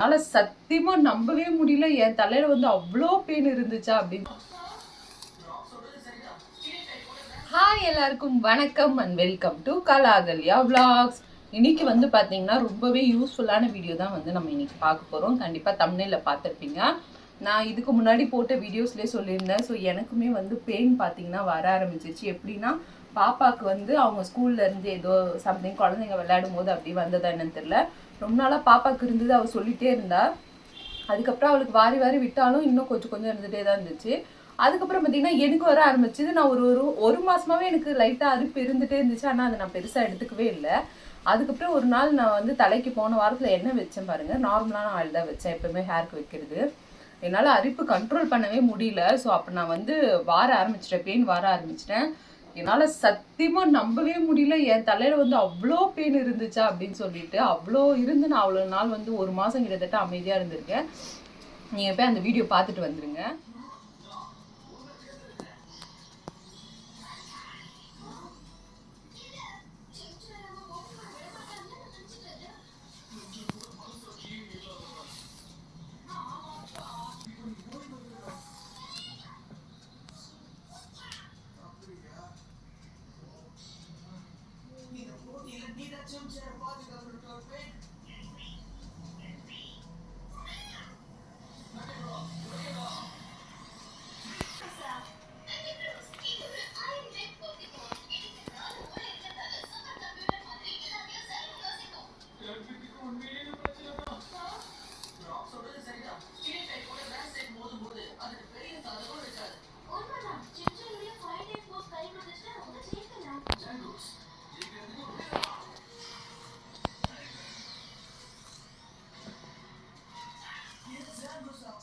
அதனால சத்தியமா நம்பவே முடியல. என் தலையில வந்து அவ்வளோ பெயின் இருந்துச்சா அப்படின்னு. ஹாய் எல்லாருக்கும் வணக்கம் and welcome to Kalakalya vlogs இன்னைக்கு வந்து பார்த்தீங்கன்னா ரொம்பவே யூஸ்ஃபுல்லான வீடியோ தான் வந்து நம்ம இன்னைக்கு பார்க்க போகிறோம் கண்டிப்பாக தமிழில் பார்த்துருப்பீங்க. நான் இதுக்கு முன்னாடி போட்ட வீடியோஸ்லேயே சொல்லியிருந்தேன். ஸோ எனக்குமே வந்து பெயின் பார்த்தீங்கன்னா வர ஆரம்பிச்சிச்சு எப்படின்னா பாப்பாவுக்கு வந்து அவங்க ஸ்கூல்ல இருந்து ஏதோ சம்திங் குழந்தைங்க விளையாடும் போது அப்படி வந்ததா என்னன்னு தெரியல. ரொம்ப நாளாக பாப்பாவுக்கு இருந்தது அவள் சொல்லிட்டே இருந்தா. அதுக்கப்புறம் அவளுக்கு வாரி வாரி விட்டாலும் இன்னும் கொஞ்சம் கொஞ்சம் இருந்துகிட்டே தான் இருந்துச்சு. அதுக்கப்புறம் பார்த்தீங்கன்னா எனக்கு வர ஆரம்பிச்சது நான் ஒரு ஒரு ஒரு மாசமாவே எனக்கு லைட்டாக அரிப்பு இருந்துகிட்டே இருந்துச்சு. ஆனால் அதை நான் பெருசாக எடுத்துக்கவே இல்லை. அதுக்கப்புறம் ஒரு நாள் நான் வந்து தலைக்கு போன வாரத்தில் எண்ணெய் வச்சேன் பாருங்க நார்மலான ஆயில் தான் வச்சேன். எப்பவுமே ஹேருக்கு வைக்கிறது. என்னால் அரிப்பு கண்ட்ரோல் பண்ணவே முடியல. ஸோ அப்போ நான் வந்து வார ஆரம்பிச்சிட்டேன் பெயின் வார ஆரம்பிச்சிட்டேன். என்னால் சத்தியமாக நம்பவே முடியல. என் தலையில் வந்து அவ்வளோ பெயின் இருந்துச்சா அப்படின்னு சொல்லிட்டு அவ்வளோ இருந்து நான் அவ்வளோ நாள் வந்து ஒரு மாதம் கிட்டத்தட்ட அமைதியாக இருந்திருக்கேன். நீங்கள் போய் அந்த வீடியோ பார்த்துட்டு வந்துருங்க.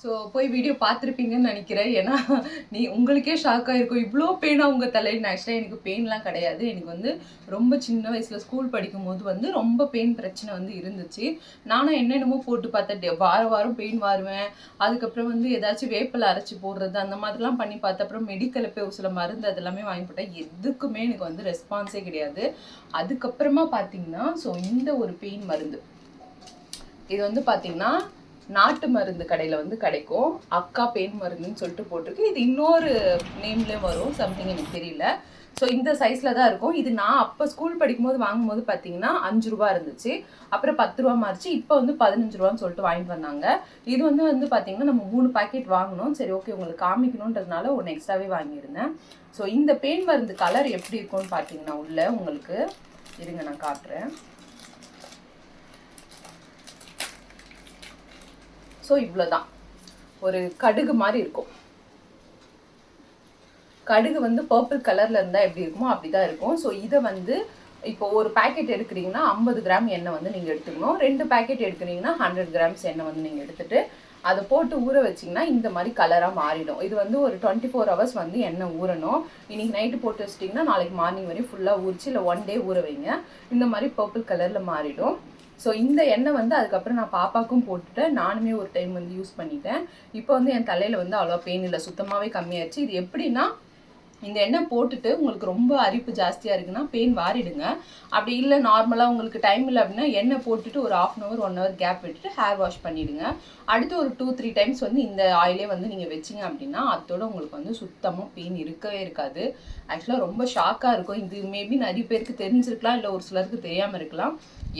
ஸோ போய் வீடியோ பார்த்துருப்பீங்கன்னு நினைக்கிறேன். ஏன்னா நீ உங்களுக்கே ஷாக் இருக்கும் இவ்வளோ பெயினாக உங்கள் தலையில். ஆக்சுவலாக எனக்கு பெயின்லாம் கிடையாது. எனக்கு வந்து ரொம்ப சின்ன வயசில் ஸ்கூல் படிக்கும்போது வந்து ரொம்ப பெயின் பிரச்சனை வந்து இருந்துச்சு. நானும் என்னென்னமோ போட்டு பார்த்தேன். டே- வாரம் வாரம் பெயின் வாருவேன். அதுக்கப்புறம் வந்து ஏதாச்சும் வேப்பில் அரைச்சி போடுறது அந்த மாதிரிலாம் பண்ணி பார்த்த அப்புறம் மெடிக்கலில் போய் ஒரு சில மருந்து அதெல்லாமே வாங்கி போட்டேன். எதுக்குமே எனக்கு வந்து ரெஸ்பான்ஸே கிடையாது. அதுக்கப்புறமா பார்த்தீங்கன்னா ஸோ இந்த ஒரு பெயின் மருந்து. இது வந்து பார்த்தீங்கன்னா நாட்டு மருந்து கடையில் வந்து கிடைக்கும். அக்கா பெயின் மருந்துன்னு சொல்லிட்டு போட்டிருக்கு. இது இன்னொரு நேம்லேயும் வரும். சம்திங் எனக்கு தெரியல. ஸோ இந்த சைஸில் தான் இருக்கும். இது நான் அப்போ ஸ்கூல் படிக்கும்போது வாங்கும்போது பார்த்தீங்கன்னா அஞ்சு ரூபா இருந்துச்சு. அப்புறம் பத்து ரூபா மாறிச்சு. இப்போ வந்து பதினஞ்சு ரூபான்னு சொல்லிட்டு வாங்கிட்டு வந்தாங்க. இது வந்து வந்து பார்த்தீங்கன்னா நம்ம மூணு பாக்கெட் வாங்கினோம் சரி ஓகே உங்களுக்கு காமிக்கணுன்றதுனால ஒன்று எக்ஸ்ட்ராவே வாங்கியிருந்தேன். ஸோ இந்த பெயின் மருந்து கலர் எப்படி இருக்கும்னு பார்த்தீங்கன்னா உள்ள உங்களுக்கு இருங்க நான் காட்டுறேன். ஸோ இவ்வளோதான் ஒரு கடுகு மாதிரி இருக்கும். கடுகு வந்து பர்பிள் கலரில் இருந்தால் எப்படி இருக்குமோ அப்படி தான் இருக்கும். ஸோ இதை வந்து இப்போ ஒரு பேக்கெட் எடுக்கிறீங்கன்னா ஐம்பது கிராம் எண்ணெய் வந்து நீங்கள் எடுத்துக்கணும். ரெண்டு பேக்கெட் எடுக்கிறீங்கன்னா ஹண்ட்ரட் கிராம்ஸ் எண்ணெய் வந்து நீங்கள் எடுத்துகிட்டு அதை போட்டு ஊற வச்சிங்கன்னா இந்த மாதிரி கலராக மாறிடும். இது வந்து ஒரு டுவெண்ட்டி ஃபோர் ஹவர்ஸ் வந்து எண்ணெய் ஊறணும். இன்னைக்கு நைட்டு போட்டு வச்சிட்டிங்கன்னா நாளைக்கு மார்னிங் வரையும் ஃபுல்லாக ஊறிச்சு இல்லை ஒன் டே ஊற வைங்க. இந்த மாதிரி பர்பிள் கலரில் மாறிடும். ஸோ இந்த எண்ணெய் வந்து அதுக்கப்புறம் நான் பாப்பாக்கும் போட்டுட்டேன். நானுமே ஒரு டைம் வந்து யூஸ் பண்ணிட்டேன். இப்போ வந்து என் தலையில் வந்து அவ்வளோ பெயின் இல்லை. சுத்தமாகவே கம்மியாயிருச்சு இது எப்படின்னா இந்த எண்ணெய் போட்டுட்டு உங்களுக்கு ரொம்ப அரிப்பு ஜாஸ்தியாக இருக்குன்னா பெயின் வாரிடுங்க. அப்படி இல்லை நார்மலாக உங்களுக்கு டைம் இல்லை அப்படின்னா எண்ணெய் போட்டுட்டு ஒரு half an hour one hour gap விட்டுட்டு ஹேர் வாஷ் பண்ணிவிடுங்க அடுத்து ஒரு டூ த்ரீ டைம்ஸ் வந்து இந்த ஆயிலே வந்து நீங்கள் வச்சிங்க அப்படின்னா அதோட உங்களுக்கு வந்து சுத்தமாக பெயின் இருக்கவே இருக்காது. ஆக்சுவலாக ரொம்ப ஷாக்காக இருக்கும். இது மேபி நிறைய பேருக்கு தெரிஞ்சிருக்கலாம் இல்லை ஒரு சிலருக்கு தெரியாமல் இருக்கலாம்.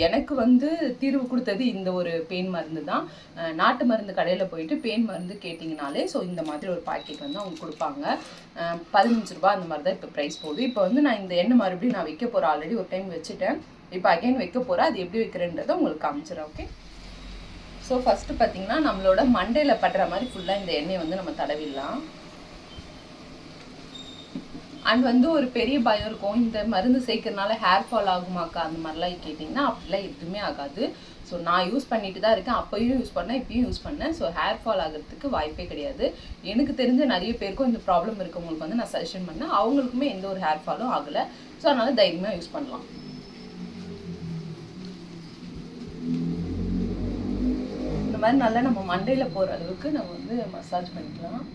எனக்கு வந்து தீர்வு கொடுத்தது இந்த ஒரு பெயின் மருந்து தான். நாட்டு மருந்து கடையில் போயிட்டு பெயின் மருந்து கேட்டிங்கனாலே ஸோ இந்த மாதிரி ஒரு பாக்கெட் வந்து அவங்க கொடுப்பாங்க. பதினஞ்சு ரூபாய் அந்த மாதிரி தான் இப்போ ப்ரைஸ் போகுது. இப்போ வந்து நான் இந்த எண்ணெய் மறுபடியும் நான் வைக்க போகிறேன் ஆல்ரெடி ஒரு டைம் வச்சுட்டேன். இப்போ அகைன் வைக்க போகிறேன் அது எப்படி வைக்கிறேன்றதை உங்களுக்கு காமிச்சிடறேன் ஓகே ஸோ ஃபஸ்ட்டு பார்த்தீங்கன்னா நம்மளோட மண்டையில் படுற மாதிரி ஃபுல்லாக இந்த எண்ணெயை வந்து நம்ம தடவிடலாம். அண்ட் வந்து ஒரு பெரிய பயம் இருக்கும். இந்த மருந்து சேர்க்கறனால ஹேர் ஃபால் ஆகுமாக்கா? அந்த மாதிரிலாம் கேட்டிங்கன்னா அப்படிலாம் எதுவுமே ஆகாது. ஸோ நான் யூஸ் பண்ணிட்டு தான் இருக்கேன். அப்போயும் யூஸ் பண்ணேன் இப்பயும் யூஸ் பண்ணேன். ஸோ ஹேர் ஃபால் ஆகிறதுக்கு வாய்ப்பே கிடையாது. எனக்கு தெரிஞ்ச நிறைய பேருக்கும் இந்த ப்ராப்ளம் இருக்கவங்களுக்கு வந்து நான் சஜஷன் பண்ணேன். அவங்களுக்குமே எந்த ஒரு ஹேர் ஃபாலும் ஆகலை. ஸோ அதனால் தைரியமாக யூஸ் பண்ணலாம். இந்த மாதிரி நல்லா நம்ம மண்டையில் போகிற அளவுக்கு நம்ம வந்து மசாஜ் பண்ணிக்கலாம்.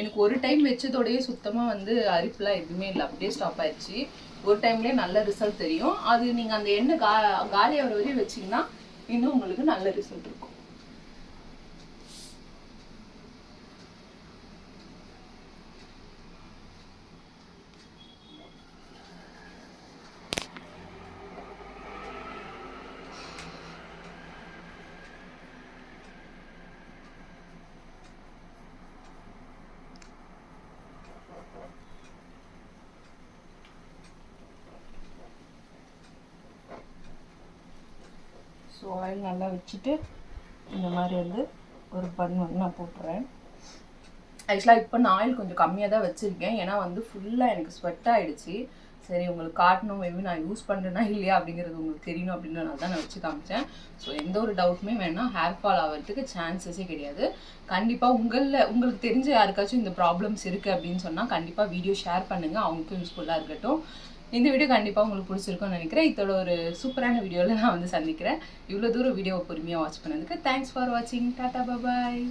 எனக்கு ஒரு டைம் வச்சதோடயே சுத்தமாக வந்து அரிப்புலாம் எதுவுமே இல்லை. அப்படியே ஸ்டாப் ஆயிடுச்சு. ஒரு டைம்லேயே நல்ல ரிசல்ட் தெரியும். அது நீங்கள் அந்த எண்ணெய் கா காலி ஆகிற வரையும் வச்சிங்கன்னா இன்னும் உங்களுக்கு நல்ல ரிசல்ட் இருக்கும். ஸோ ஆயில் நல்லா வச்சுட்டு இந்த மாதிரி வந்து ஒரு பன் வந்து நான் போட்டுறேன். ஆக்சுவலாக இப்போ நான் ஆயில் கொஞ்சம் கம்மியாக தான் வச்சுருக்கேன். ஏன்னா வந்து ஃபுல்லாக எனக்கு ஸ்வெட் ஆகிடுச்சு சரி உங்களுக்கு காட்டணும் மேபி நான் யூஸ் பண்ணுறேன்னா இல்லையா அப்படிங்கிறது உங்களுக்கு தெரியணும் அப்படின்றனால தான் நான் வச்சு காமிச்சேன். ஸோ எந்த ஒரு டவுட்டுமே வேணாம் ஹேர் ஃபால் ஆகிறதுக்கு சான்சஸே கிடையாது. கண்டிப்பாக உங்களில் உங்களுக்கு தெரிஞ்ச யாருக்காச்சும் இந்த ப்ராப்ளம்ஸ் இருக்குது அப்படின்னு சொன்னால் கண்டிப்பாக வீடியோ ஷேர் பண்ணுங்கள் அவங்களுக்கும் யூஸ்ஃபுல்லாக இருக்கட்டும். இந்த வீடியோ கண்டிப்பாக உங்களுக்கு பிடிச்சிருக்கும்னு நினைக்கிறேன். இதோட ஒரு சூப்பரான வீடியோவில் நான் வந்து சந்திக்கிறேன். இவ்வளோ தூரம் வீடியோவை பொறுமையாக வாட்ச் பண்ணதுக்கு தேங்க்ஸ் ஃபார் வாட்சிங் டாட்டா பாய்